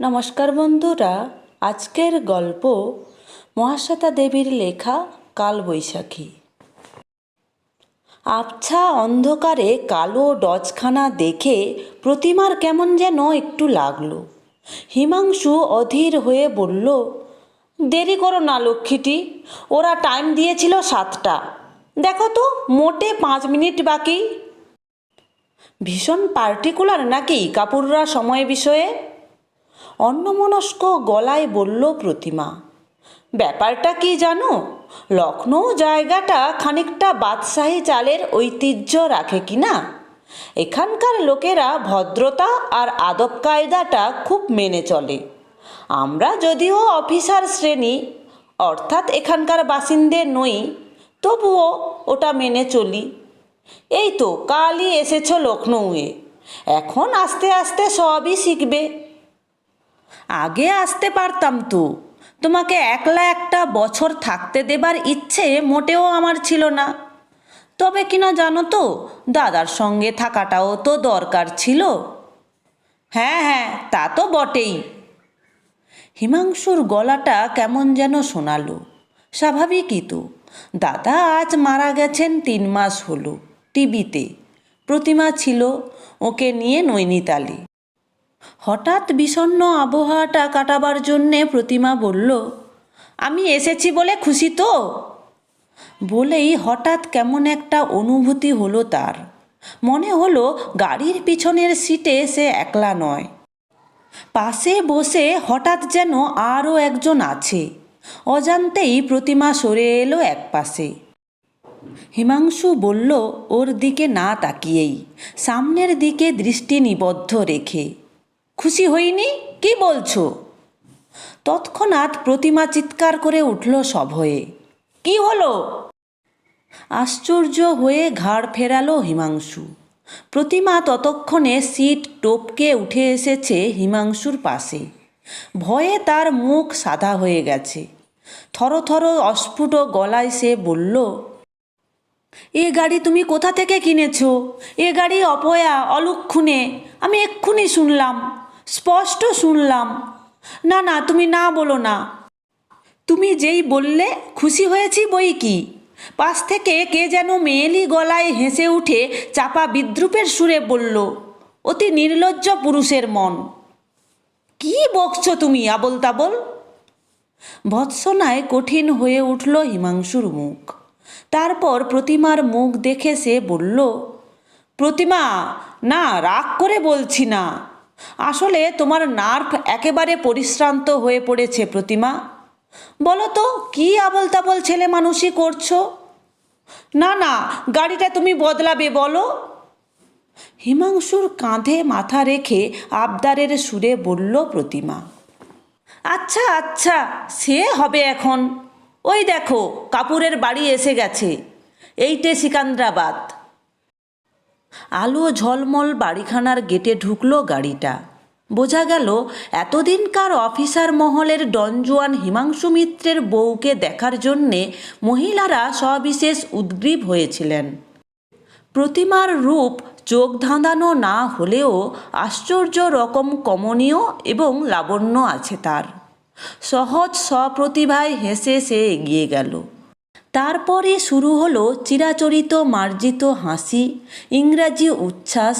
নমস্কার বন্ধুরা, আজকের গল্প মহাশ্বেতা দেবীর লেখা কালবৈশাখী। আবছা অন্ধকারে কালো ডজখানা দেখে প্রতিমার কেমন যেন একটু লাগল। হিমাংশু অধীর হয়ে বলল, দেরি করো না লক্ষ্মীটি, ওরা টাইম দিয়েছিল সাতটা। দেখো তো, মোটে পাঁচ মিনিট বাকি। ভীষণ পার্টিকুলার নাকি কাপুররা সময় বিষয়ে? অন্যমনস্ক গলায় বলল প্রতিমা, ব্যাপারটা কি জানো? লখনৌ জায়গাটা খানিকটা বাদশাহী চালের ঐতিহ্য রাখে কি না? এখানকার লোকেরা ভদ্রতা আর আদব কায়দাটা খুব মেনে চলে। আমরা যদিও অফিসার শ্রেণি, অর্থাৎ এখানকার বাসিন্দে নই, তবুও ওটা মেনে চলি। এই তো কালই এসেছ লখনৌয়ে এখন আস্তে আস্তে সবই শিখবে। আগে আসতে পারতাম তো। তোমাকে একলা একটা বছর থাকতে দেবার ইচ্ছে মোটেও আমার ছিল না। তবে কিনা জানো তো, দাদার সঙ্গে থাকাটাও তো দরকার ছিল। হ্যাঁ হ্যাঁ তা তো বটেই। হিমাংশুর গলাটা কেমন যেন শোনালো। স্বাভাবিকই তো, দাদা আজ মারা গেছেন তিন মাস হলো টিভিতে। প্রতিমা ছিল, ওকে নিয়ে নৈনিতালে। হঠাৎ বিষণ্ণ আবহাওয়াটা কাটাবার জন্যে প্রতিমা বলল, আমি এসেছি বলে খুশি তো? বলেই হঠাৎ কেমন একটা অনুভূতি হলো তার। মনে হলো গাড়ির পিছনের সিটে সে একলা নয়। পাশে বসে হঠাৎ যেন আরও একজন আছে। অজান্তেই প্রতিমা সরে এলো এক পাশে। হিমাংশু বলল, ওর দিকে না তাকিয়েই। সামনের দিকে দৃষ্টি নিবদ্ধ রেখে। খুশি হইনি? কি বলছো? তৎক্ষণাৎ প্রতিমা চিৎকার করে উঠল সভয়ে। কি হলো? আশ্চর্য হয়ে ঘাড় ফেরালো হিমাংশু। প্রতিমা ততক্ষণে সিট টপকে উঠে এসেছে হিমাংশুর পাশে। ভয়ে তার মুখ সাদা হয়ে গেছে। থরথর অস্ফুট গলায় সে বলল, এ গাড়ি তুমি কোথা থেকে কিনেছো? এ গাড়ি অপয়া, অলক্ষণে। আমি এক্ষুনি শুনলাম। স্পষ্ট শুনলাম। না না, তুমি না বলো না। তুমি যেই বললে, খুশি হয়েছি বই কি? পাশ থেকে কে যেন মেয়েলি গলায় হেসে উঠে চাপা বিদ্রুপের সুরে বলল, অতি নির্লজ্জ পুরুষের মন। কি বকছ তুমি আবল তাবল ভৎসনায় কঠিন হয়ে উঠল হিমাংশুর মুখ। তারপর প্রতিমার মুখ দেখে সে বলল, প্রতিমা, না, রাগ করে বলছি না। আসলে তোমার নার্ভ একেবারে পরিশ্রান্ত হয়ে পড়েছে প্রতিমা। বলো তো, কী আবল তাবল ছেলে মানুষই করছ? না না, গাড়িটা তুমি বদলাবে, বলো। হিমাংশুর কাঁধে মাথা রেখে আবদারের সুরে বলল প্রতিমা আচ্ছা আচ্ছা সে হবে এখন। ওই দেখো, কাপুরের বাড়ি এসে গেছে। এইটে সিকান্দ্রাবাদ। আলো ঝলমল বাড়িখানার গেটে ঢুকলো গাড়িটা। বোঝা গেল, এতদিনকার অফিসার মহলের ডনজুয়ান হিমাংশু মিত্রের বউকে দেখার জন্যে মহিলারা সবিশেষ উদ্গ্রীব হয়েছিলেন। প্রতিমার রূপ চোখ ধাঁধানো না হলেও আশ্চর্য রকম কমনীয় এবং লাবণ্য আছে তার। সহজ সপ্রতিভায় হেসে সে এগিয়ে গেল। তারপরে শুরু হলো চিরাচরিত মার্জিত হাসি, ইংরাজি উচ্ছ্বাস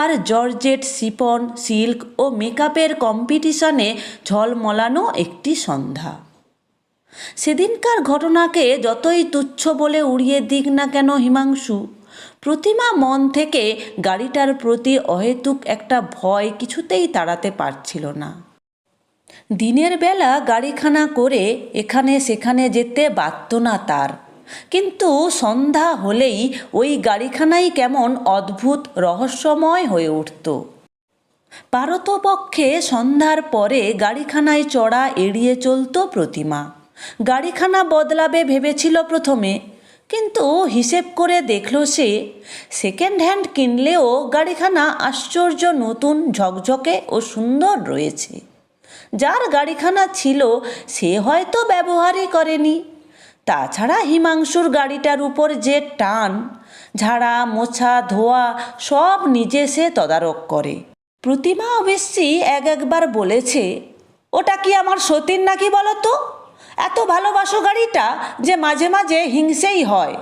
আর জর্জেট সিপন সিল্ক ও মেকআপের কম্পিটিশনে ঝলমলানো একটি সন্ধ্যা। সেদিনকার ঘটনাকে যতই তুচ্ছ বলে উড়িয়ে দিক না কেন হিমাংশু, প্রতিমা মন থেকে গাড়িটার প্রতি অহেতুক একটা ভয় কিছুতেই তাড়াতে পারছিল না। দিনের বেলা গাড়িখানা করে এখানে সেখানে যেতে বাধ্য না তার। কিন্তু সন্ধ্যা হলেই ওই গাড়িখানাই কেমন অদ্ভুত রহস্যময় হয়ে উঠত। পারতপক্ষে সন্ধ্যার পরে গাড়িখানায় চড়া এড়িয়ে চলত প্রতিমা। গাড়িখানা বদলাবে ভেবেছিল প্রথমে, কিন্তু হিসেব করে দেখল সে সেকেন্ড হ্যান্ড কিনলেও গাড়িখানা আশ্চর্য নতুন ঝকঝকে ও সুন্দর রয়েছে। যার গাড়িখানা ছিল, সে হয়তো ব্যবহারই করেনি। তাছাড়া হিমাংশুর গাড়িটার উপর যে টান, ঝাড়া, মোছা, ধোয়া, সব নিজে সে তদারক করে। প্রতিমা অবশ্যই এক একবার বলেছে, ওটা কি আমার সতীর নাকি বলো তো এত ভালোবাসো গাড়িটা যে মাঝে মাঝে হিংসেই হয়।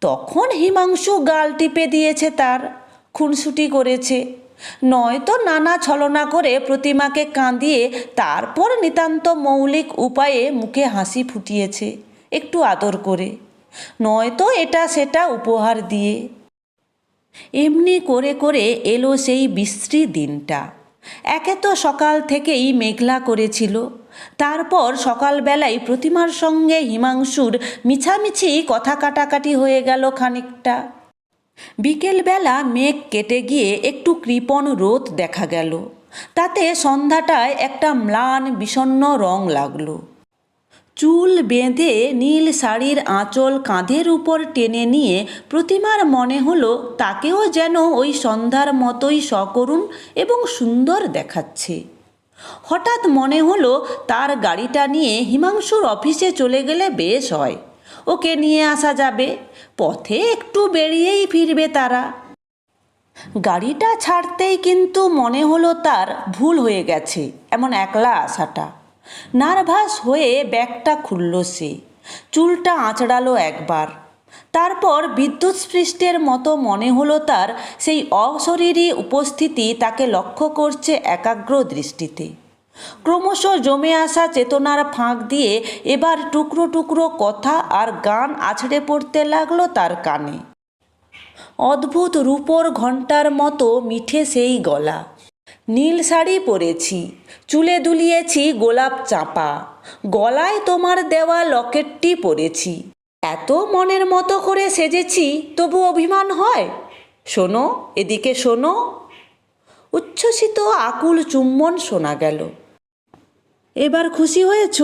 তখন হিমাংশু গাল টিপে দিয়েছে তার, খুনসুটি করেছে। নয়তো নানা ছলনা করে প্রতিমাকে কাঁদিয়ে তারপর নিতান্ত মৌলিক উপায়ে মুখে হাসি ফুটিয়েছে, একটু আদর করে। নয়তো এটা সেটা উপহার দিয়ে। এমনি করে করে এলো সেই বিশ্রী দিনটা। একে তো সকাল থেকেই মেঘলা করেছিল। তারপর সকালবেলায় প্রতিমার সঙ্গে হিমাংশুর মিছামিছি কথা কাটাকাটি হয়ে গেল খানিকটা। বিকেলবেলা মেঘ কেটে গিয়ে একটু কৃপণ রোদ দেখা গেল। তাতে সন্ধ্যাটায় একটা ম্লান বিষণ্ণ রং লাগল। চুল বেঁধে নীল শাড়ির আঁচল কাঁধের উপর টেনে নিয়ে প্রতিমার মনে হলো তাকেও যেন ওই সন্ধ্যার মতোই সকরুণ এবং সুন্দর দেখাচ্ছে। হঠাৎ মনে হলো তার গাড়িটা নিয়ে হিমাংশুর অফিসে চলে গেলে বেশ হয়। ওকে নিয়ে আসা যাবে। পথে একটু বেরিয়েই ফিরবে তারা। গাড়িটা ছাড়তেই কিন্তু মনে হলো তার ভুল হয়ে গেছে, এমন একলা আসাটা। নার্ভাস হয়ে ব্যাগটা খুলল সে, চুলটা আঁচড়ালো একবার। তারপর বিদ্যুৎস্পৃষ্টের মতো মনে হলো তার সেই অশরীরী উপস্থিতি তাকে লক্ষ্য করছে একাগ্র দৃষ্টিতে। ক্রমশ জমে আসা চেতনার ফাঁক দিয়ে এবার টুকরো টুকরো কথা আর গান আছড়ে পড়তে লাগল তার কানে। অদ্ভুত রূপোর ঘণ্টার মতো মিঠে সেই গলা। নীল শাড়ি পরেছি, চুলে দুলিয়েছি গোলাপ চাঁপা, গলায় তোমার দেওয়া লকেটটি পরেছি। এত মনের মতো করে সেজেছি, তবু অভিমান হয়? শোনো, এদিকে শোনো। উচ্ছ্বসিত আকুল চুম্বন শোনা গেল। এবার খুশি হয়েছ?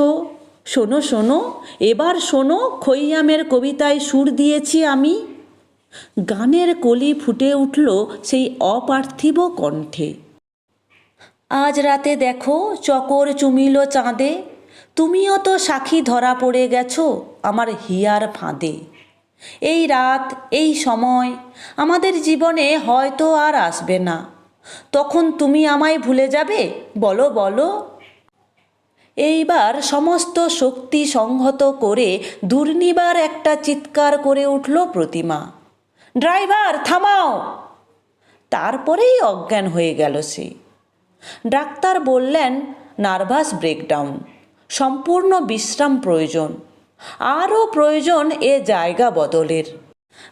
শোনো শোনো, এবার শোনো, খৈয়ামের কবিতায় সুর দিয়েছি আমি। গানের কলি ফুটে উঠল সেই অপার্থিব কণ্ঠে। আজ রাতে দেখো, চকর চুমিল চাঁদে। তুমিও তো সাক্ষী ধরা পড়ে গেছো আমার হিয়ার ফাঁদে। এই রাত, এই সময়, আমাদের জীবনে হয়তো আর আসবে না। তখন তুমি আমায় ভুলে যাবে? বলো বলো। এইবার সমস্ত শক্তি সংহত করে দুর্নিবার একটা চিৎকার করে উঠল প্রতিমা। ড্রাইভার, থামাও! তারপরেই অজ্ঞান হয়ে গেল সে। ডাক্তার বললেন, নার্ভাস ব্রেকডাউন, সম্পূর্ণ বিশ্রাম প্রয়োজন, আরও প্রয়োজন এ জায়গা বদলের।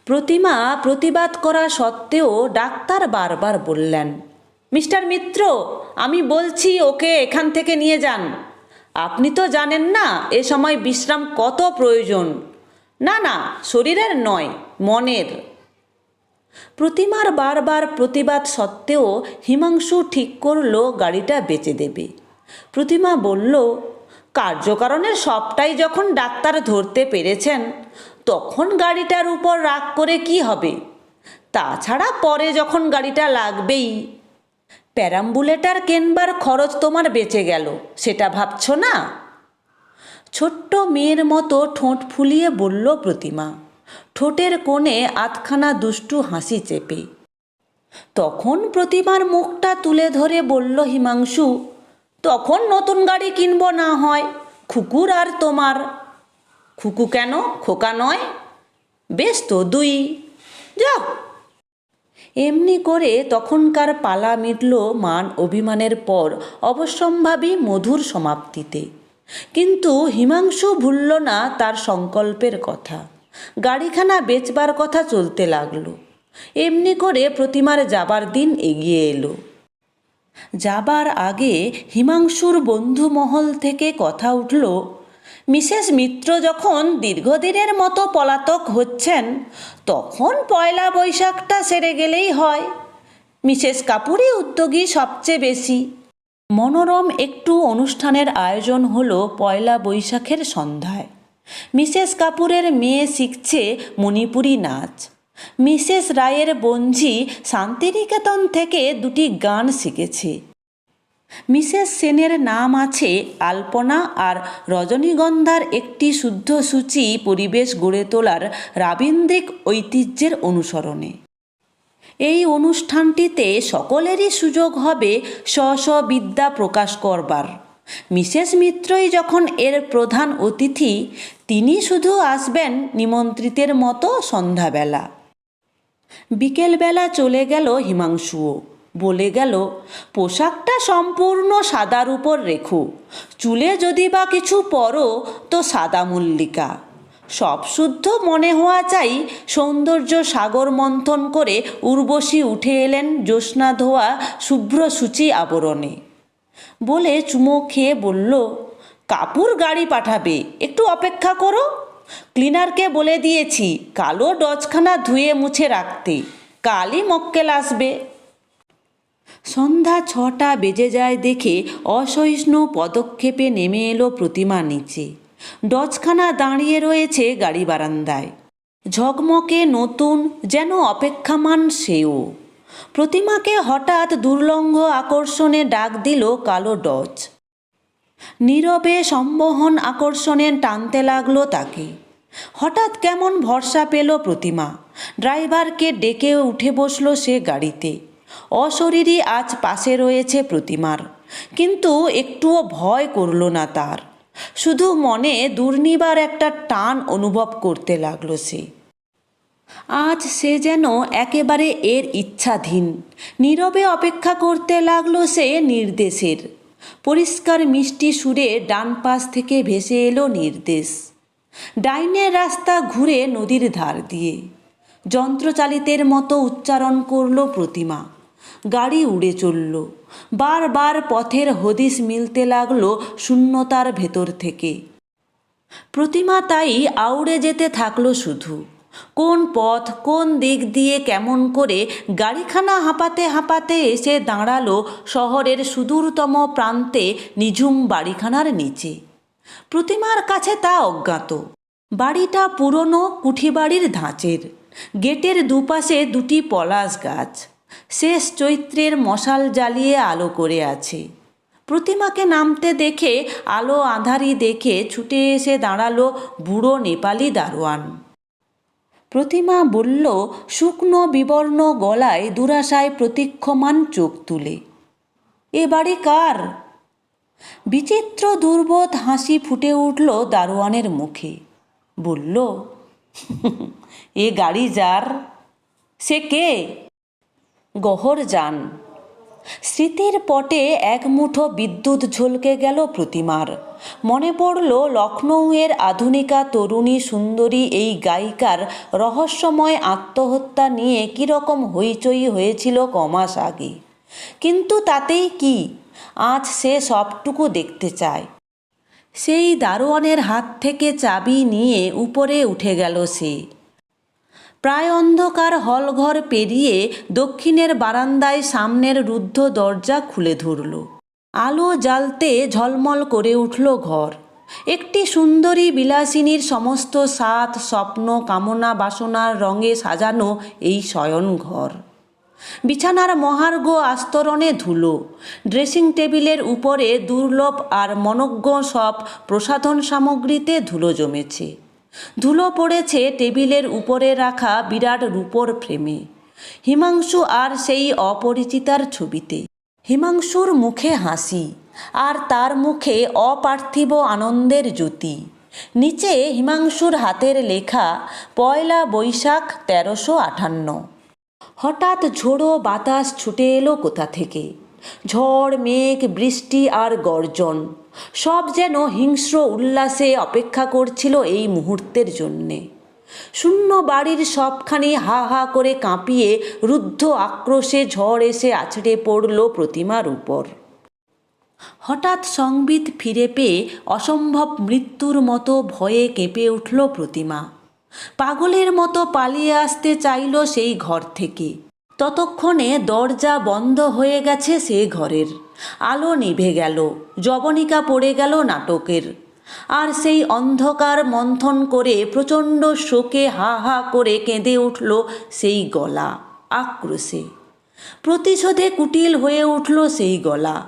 প্রতিমা প্রতিবাদ করা সত্ত্বেও ডাক্তার বারবার বললেন, মিস্টার মিত্র, আমি বলছি ওকে এখান থেকে নিয়ে যান। আপনি তো জানেন না, এ সময় বিশ্রাম কত প্রয়োজন। না না, শরীরের নয়, মনের। প্রতিমার বারবার প্রতিবাদ সত্ত্বেও হিমাংশু ঠিক করল, গাড়িটা বেচে দেবে। প্রতিমা বলল, কার্যকারণের সবটাই যখন ডাক্তার ধরতে পেরেছেন, তখন গাড়িটার উপর রাগ করে কি হবে? তাছাড়া পরে যখন গাড়িটা লাগবেই প্যারাম্বুলেটার কেনবার খরচ তোমার বেঁচে গেল, সেটা ভাবছ না? ছোট্ট মেয়ের মতো ঠোঁট ফুলিয়ে বলল প্রতিমা। ঠোঁটের কোণে আধখানা দুষ্টু হাসি চেপে। তখন প্রতিমার মুখটা তুলে ধরে বলল হিমাংশু, তখন নতুন গাড়ি কিনবো না হয়, খুকুর আর তোমার। খুকু কেন? খোকা নয়? বেশ তো, দুই। যাও। এমনি করে তখনকার পালা মিটল মান অভিমানের পর অবশ্যম্ভাবী মধুর সমাপ্তিতে। কিন্তু হিমাংশু ভুলল না তার সংকল্পের কথা। গাড়িখানা বেচবার কথা চলতে লাগল। এমনি করে প্রতিমার যাবার দিন এগিয়ে এলো। যাবার আগে হিমাংশুর বন্ধু মহল থেকে কথা উঠল মিসেস মিত্র যখন দীর্ঘদিনের মতো পলাতক হচ্ছেন, তখন পয়লা বৈশাখটা সেরে গেলেই হয়। মিসেস কাপুরই উদ্যোগী সবচেয়ে বেশি। মনোরম একটু অনুষ্ঠানের আয়োজন হলো পয়লা বৈশাখের সন্ধ্যায়। মিসেস কাপুরের মেয়ে শিখছে মণিপুরি নাচ। মিসেস রায়ের বঞ্জি শান্তিনিকেতন থেকে দুটি গান শিখেছে। মিসেস সেনের নাম আছে আলপনা আর রজনীগন্ধার একটি শুদ্ধ সূচি পরিবেশ গড়ে তোলার রাবীন্দ্রিক ঐতিহ্যের অনুসরণে। এই অনুষ্ঠানটিতে সকলেরই সুযোগ হবে স্ব স্ব বিদ্যা প্রকাশ করবার। মিসেস মিত্রই যখন এর প্রধান অতিথি, তিনি শুধু আসবেন নিমন্ত্রিতের মতো সন্ধ্যাবেলা। বিকেলবেলা চলে গেল হিমাংশুও। বলে গেল, পোশাকটা সম্পূর্ণ সাদার উপর রেখো, চুলে যদি বা কিছু পরো তো সাদা মল্লিকা। সব শুদ্ধ মনে হওয়া চাই সৌন্দর্য সাগর মন্থন করে উর্বশী উঠে এলেন জ্যোৎস্না ধোয়া শুভ্র সূচি আবরণে। বলে চুমো খেয়ে বলল, কাপুর গাড়ি পাঠাবে, একটু অপেক্ষা করো। ক্লিনারকে বলে দিয়েছি, কালো ডজখানা ধুয়ে মুছে রাখতে, কালই মক্কেল আসবে। সন্ধ্যা ছটা বেজে যায় দেখে অসহিষ্ণু পদক্ষেপে নেমে এলো প্রতিমা নিচে। ডজখানা দাঁড়িয়ে রয়েছে গাড়ি বারান্দায়। ঝকমকে নতুন, যেন অপেক্ষামান সেও। প্রতিমাকে হঠাৎ দুর্লঙ্ঘ আকর্ষণে ডাক দিল কালো ডজ নীরবে সম্বহন আকর্ষণে টানতে লাগল তাকে। হঠাৎ কেমন ভরসা পেল প্রতিমা। ড্রাইভারকে ডেকে উঠে বসল সে গাড়িতে। অশরীরই আজ পাশে রয়েছে প্রতিমার। কিন্তু একটুও ভয় করল না তার। শুধু মনে দুর্নিবার একটা টান অনুভব করতে লাগল সে। আজ সে যেন একেবারে এর ইচ্ছাধীন। নীরবে অপেক্ষা করতে লাগল সে নির্দেশের। পরিষ্কার মিষ্টি সুরে ডান পাশ থেকে ভেসে এলো নির্দেশ। ডাইনের রাস্তা ঘুরে নদীর ধার দিয়ে। যন্ত্রচালিতের মতো উচ্চারণ করল প্রতিমা। গাড়ি উড়ে চলল। বারবার পথের হদিস মিলতে লাগল শূন্যতার ভেতর থেকে। প্রতিমা তাই আউড়ে যেতে থাকল শুধু। কোন পথ, কোন দিক দিয়ে কেমন করে গাড়িখানা হাঁপাতে হাঁপাতে এসে দাঁড়াল শহরের সুদূরতম প্রান্তে নিঝুম বাড়িখানার নিচে। প্রতিমার কাছে তা অজ্ঞাত। বাড়িটা পুরনো কুঠিবাড়ির ধাঁচের। গেটের দুপাশে দুটি পলাশ গাছ। শেষ চৈত্রের মশাল জ্বালিয়ে আলো করে আছে। প্রতিমাকে নামতে দেখে আলো আঁধারি দেখে ছুটে এসে দাঁড়াল বুড়ো নেপালি দারোয়ান। প্রতিমা বলল, শুকনো বিবর্ণ গলায় দুরাশায় প্রতীক্ষমান চোখ তুলে। এ বাড়ি কার? বিচিত্র দুর্বোধ হাসি ফুটে উঠল দারোয়ানের মুখে। বলল, এ গাড়ি যার? সে কে? গহর যান। স্মৃতির পটে এক মুঠো বিদ্যুৎ ঝলকে গেল প্রতিমার। মনে পড়ল লখনৌয়ের আধুনিকা তরুণী সুন্দরী এই গায়িকার রহস্যময় আত্মহত্যা নিয়ে কীরকম হইচই হয়েছিল কমাস আগে। কিন্তু তাতেই কি? আজ সে সবটুকু দেখতে চায়। সেই দারোয়ানের হাত থেকে চাবি নিয়ে উপরে উঠে গেল সে। প্রায় অন্ধকার হলঘর পেরিয়ে দক্ষিণের বারান্দায় সামনের রুদ্ধ দরজা খুলে ধরল। আলো জ্বালতে ঝলমল করে উঠল ঘর। একটি সুন্দরী বিলাসিনীর সমস্ত সাত স্বপ্ন, কামনা, বাসনার রঙে সাজানো এই শয়ন ঘর। বিছানার মহার্ঘ আস্তরণে ধুলো, ড্রেসিং টেবিলের উপরে দুর্লভ আর মনজ্ঞ সব প্রসাধন সামগ্রীতে ধুলো জমেছে। ধুলো পড়েছে টেবিলের উপরে রাখা বিরাট রূপোর ফ্রেমে। হিমাংশু আর সেই অপরিচিতার ছবিতে। হিমাংশুর মুখে হাসি, আর তার মুখে অপার্থিব আনন্দের জ্যোতি। নিচে হিমাংশুর হাতের লেখা, পয়লা বৈশাখ তেরোশো আটান্ন হঠাৎ ঝোড়ো বাতাস ছুটে এলো কোথা থেকে? ঝড়, মেঘ, বৃষ্টি আর গর্জন। সব যেন হিংস্র উল্লাসে অপেক্ষা করছিল এই মুহূর্তের জন্যে। শূন্য বাড়ির সবখানি হা হা করে কাঁপিয়ে রুদ্ধ আক্রোশে ঝড় এসে আছড়ে পড়ল প্রতিমার উপর। হঠাৎ সংবিত ফিরে পেয়ে অসম্ভব মৃত্যুর মতো ভয়ে কেঁপে উঠল প্রতিমা। পাগলের মতো পালিয়ে আসতে চাইল সেই ঘর থেকে। ততক্ষণে দরজা বন্ধ হয়ে গেছে সে ঘরের। আলো নিভে গেল জবনিকা পড়ে গেল নাটকের। আর সেই অন্ধকার মন্থন করে প্রচণ্ড শোকে হা হা করে কেঁদে উঠল সেই গলা আক্রোশে। প্রতিশোধে কুটিল হয়ে উঠল সেই গলা।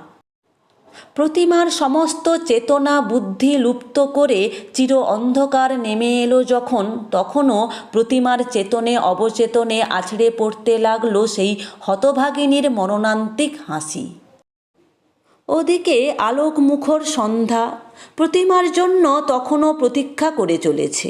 প্রতিমার সমস্ত চেতনা বুদ্ধি লুপ্ত করে চির অন্ধকার নেমে এলো যখন, তখনও প্রতিমার চেতনে অবচেতনে আছড়ে পড়তে লাগল সেই হতভাগিনীর মরণান্তিক হাসি। ওদিকে আলোকমুখর সন্ধ্যা প্রতিমার জন্য তখনও প্রতীক্ষা করে চলেছে।